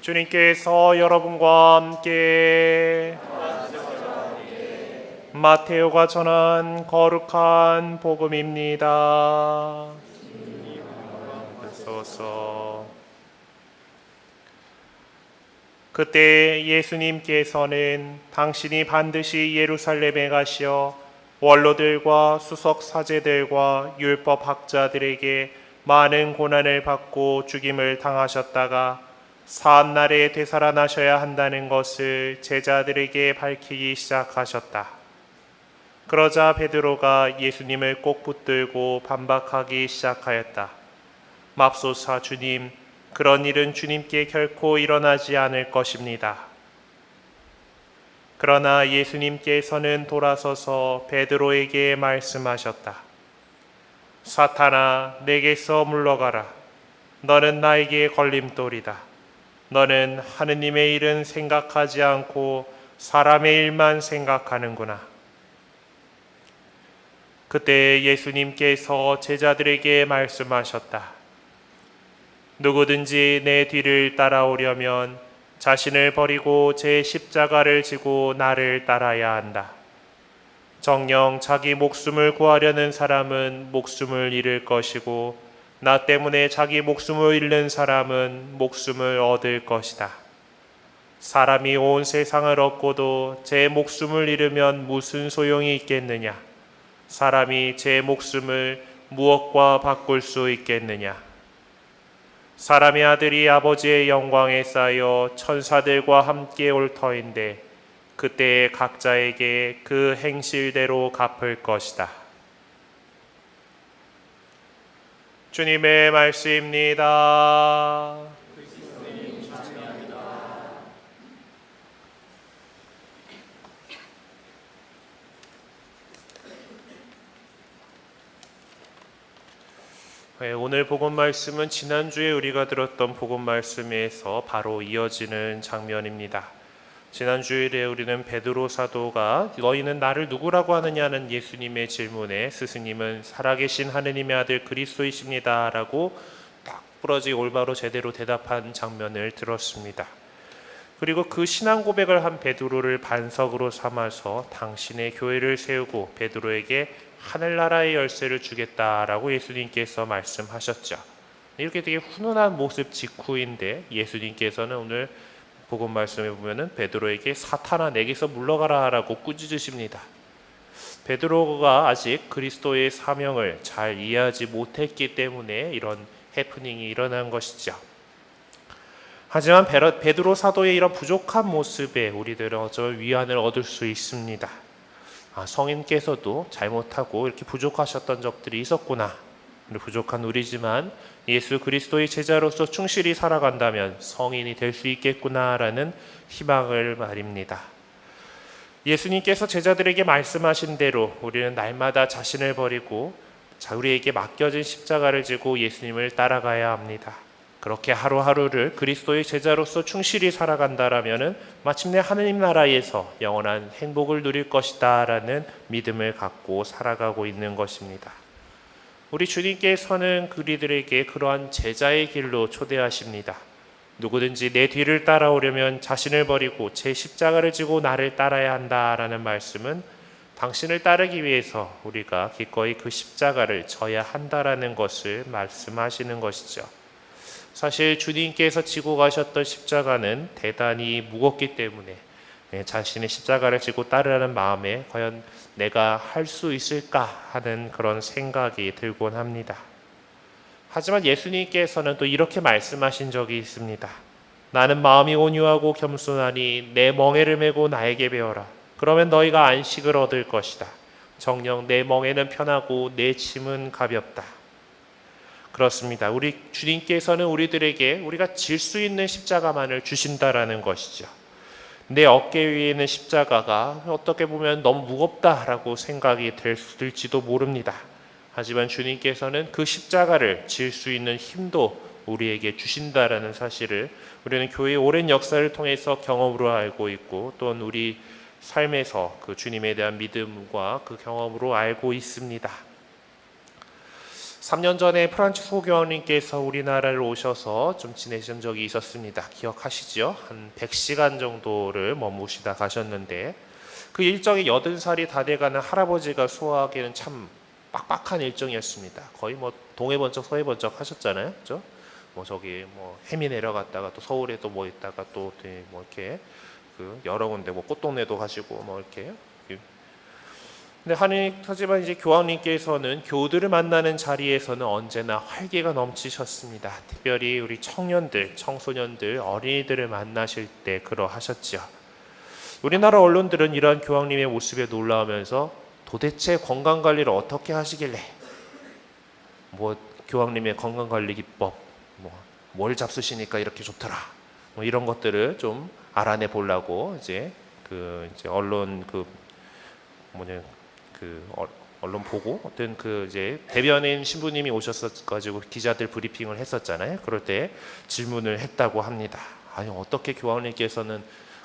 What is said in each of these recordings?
주님께서 여러분과 함께 마테오가 전한 거룩한 복음입니다. 소서 그때 예수님께서는 당신이 반드시 예루살렘에 가시어 원로들과 수석 사제들과 율법 학자들에게 많은 고난을 받고 죽임을 당하셨다가 사흘 날에 되살아나셔야 한다는 것을 제자들에게 밝히기 시작하셨다. 그러자 베드로가 예수님을 꼭 붙들고 반박하기 시작하였다. 맙소사 주님, 그런 일은 주님께 결코 일어나지 않을 것입니다. 그러나 예수님께서는 돌아서서 베드로에게 말씀하셨다. 사탄아, 내게서 물러가라. 너는 나에게 걸림돌이다. 너는 하느님의 일은 생각하지 않고 사람의 일만 생각하는구나. 그때 예수님께서 제자들에게 말씀하셨다. 누구든지 내 뒤를 따라오려면 자신을 버리고 제 십자가를 지고 나를 따라야 한다. 정령 자기 목숨을 구하려는 사람은 목숨을 잃을 것이고 나 때문에 자기 목숨을 잃는 사람은 목숨을 얻을 것이다. 사람이 온 세상을 얻고도 제 목숨을 잃으면 무슨 소용이 있겠느냐? 사람이 제 목숨을 무엇과 바꿀 수 있겠느냐? 사람의 아들이 아버지의 영광에 쌓여 천사들과 함께 올 터인데 그때 각자에게 그 행실대로 갚을 것이다. 주님의 말씀입니다. 네, 오늘 복음 말씀은 지난주에 우리가 들었던 복음 말씀에서 바로 이어지는 장면입니다. 지난 주일에 우리는 베드로 사도가 너희는 나를 누구라고 하느냐는 예수님의 질문에 스승님은 살아계신 하느님의 아들 그리스도이십니다라고 딱 부러지 올바로 제대로 대답한 장면을 들었습니다. 그리고 그 신앙 고백을 한 베드로를 반석으로 삼아서 당신의 교회를 세우고 베드로에게 하늘나라의 열쇠를 주겠다라고 예수님께서 말씀하셨죠. 이렇게 되게 훈훈한 모습 직후인데 예수님께서는 오늘 복음 말씀에 보면은 베드로에게 사탄아 내게서 물러가라라고 꾸짖으십니다. 베드로가 아직 그리스도의 사명을 잘 이해하지 못했기 때문에 이런 해프닝이 일어난 것이죠. 하지만 베드로 사도의 이런 부족한 모습에 우리들은 어쩌면 위안을 얻을 수 있습니다. 아, 성인께서도 잘못하고 이렇게 부족하셨던 적들이 있었구나. 부족한 우리지만 예수 그리스도의 제자로서 충실히 살아간다면 성인이 될 수 있겠구나라는 희망을 말입니다. 예수님께서 제자들에게 말씀하신 대로 우리는 날마다 자신을 버리고 자 우리에게 맡겨진 십자가를 지고 예수님을 따라가야 합니다. 그렇게 하루하루를 그리스도의 제자로서 충실히 살아간다라면은 마침내 하느님 나라에서 영원한 행복을 누릴 것이다라는 믿음을 갖고 살아가고 있는 것입니다. 우리 주님께서는 그리들에게 그러한 제자의 길로 초대하십니다. 누구든지 내 뒤를 따라오려면 자신을 버리고 제 십자가를 지고 나를 따라야 한다라는 말씀은 당신을 따르기 위해서 우리가 기꺼이 그 십자가를 져야 한다라는 것을 말씀하시는 것이죠. 사실 주님께서 지고 가셨던 십자가는 대단히 무겁기 때문에 네, 자신의 십자가를 지고 따르라는 마음에 과연 내가 할 수 있을까 하는 그런 생각이 들곤 합니다. 하지만 예수님께서는 또 이렇게 말씀하신 적이 있습니다. 나는 마음이 온유하고 겸손하니 내 멍에를 메고 나에게 배워라. 그러면 너희가 안식을 얻을 것이다. 정녕 내 멍에는 편하고 내 짐은 가볍다. 그렇습니다. 우리 주님께서는 우리들에게 우리가 질 수 있는 십자가만을 주신다라는 것이죠. 내 어깨 위에 있는 십자가가 어떻게 보면 너무 무겁다라고 생각이 들지도 모릅니다. 하지만 주님께서는 그 십자가를 질 수 있는 힘도 우리에게 주신다라는 사실을 우리는 교회의 오랜 역사를 통해서 경험으로 알고 있고 또는 우리 삶에서 그 주님에 대한 믿음과 그 경험으로 알고 있습니다. 3년 전에 프란치스코 교황님께서 우리나라를 오셔서 좀 지내신 적이 있었습니다. 기억하시죠? 한 100시간 정도를 머무시다 가셨는데 그 일정이 80살이 다 돼가는 할아버지가 소화하기에는 참 빡빡한 일정이었습니다. 거의 뭐 동해 번쩍 서해 번쩍 하셨잖아요. 그죠? 뭐 저기 뭐 해미 내려갔다가 또 서울에 또 뭐 있다가 또 뭐 이렇게 그 여러 군데 뭐 꽃동네도 가시고 뭐 이렇게 근데 하늘 하지만 이제 교황님께서는 교우들을 만나는 자리에서는 언제나 활기가 넘치셨습니다. 특별히 우리 청년들, 청소년들, 어린이들을 만나실 때 그러하셨지요. 우리나라 언론들은 이러한 교황님의 모습에 놀라우면서 도대체 건강 관리를 어떻게 하시길래 뭐 교황님의 건강 관리 기법 뭐 뭘 잡수시니까 이렇게 좋더라 뭐 이런 것들을 좀 알아내 보려고 이제 그 이제 언론 그 뭐냐 그 어- 언론 보고 어떤 그 이제 대변인 신부님이 오셨어 가지고 기자들 브리핑을 했었잖아요. 그럴 때 질문을 했다고 합니다. 아니 어떻게 교황님께서는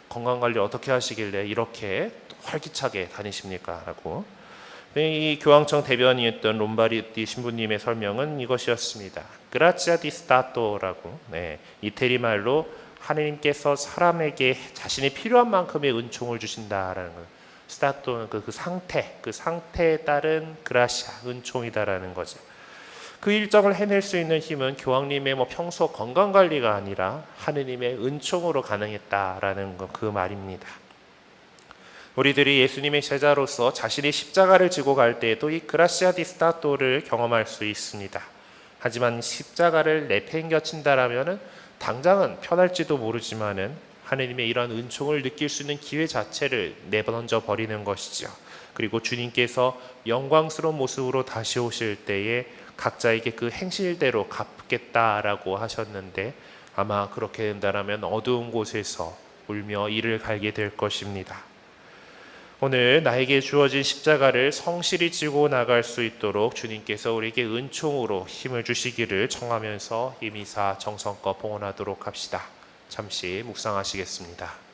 건강 관리 어떻게 하시길래 이렇게 활기차게 다니십니까?라고. 이 교황청 대변인이었던 롬바리티 신부님의 설명은 이것이었습니다. 그라치아 디 스타토라고 네, 이태리 말로 하느님께서 사람에게 자신이 필요한 만큼의 은총을 주신다라는 거. 스타토는 그, 그 상태, 그 상태에 따른 그라시아, 은총이다라는 거죠. 그 일정을 해낼 수 있는 힘은 교황님의 뭐 평소 건강 관리가 아니라 하느님의 은총으로 가능했다라는 거, 그 말입니다. 우리들이 예수님의 제자로서 자신이 십자가를 지고 갈 때에도 이 그라시아 디 스타토를 경험할 수 있습니다. 하지만 십자가를 내팽겨친다라면은 당장은 편할지도 모르지만은 하느님의 이러한 은총을 느낄 수 있는 기회 자체를 내던져 버리는 것이죠. 그리고 주님께서 영광스러운 모습으로 다시 오실 때에 각자에게 그 행실대로 갚겠다라고 하셨는데 아마 그렇게 된다라면 어두운 곳에서 울며 이를 갈게 될 것입니다. 오늘 나에게 주어진 십자가를 성실히 지고 나갈 수 있도록 주님께서 우리에게 은총으로 힘을 주시기를 청하면서 이 미사 정성껏 봉헌하도록 합시다. 잠시 묵상하시겠습니다.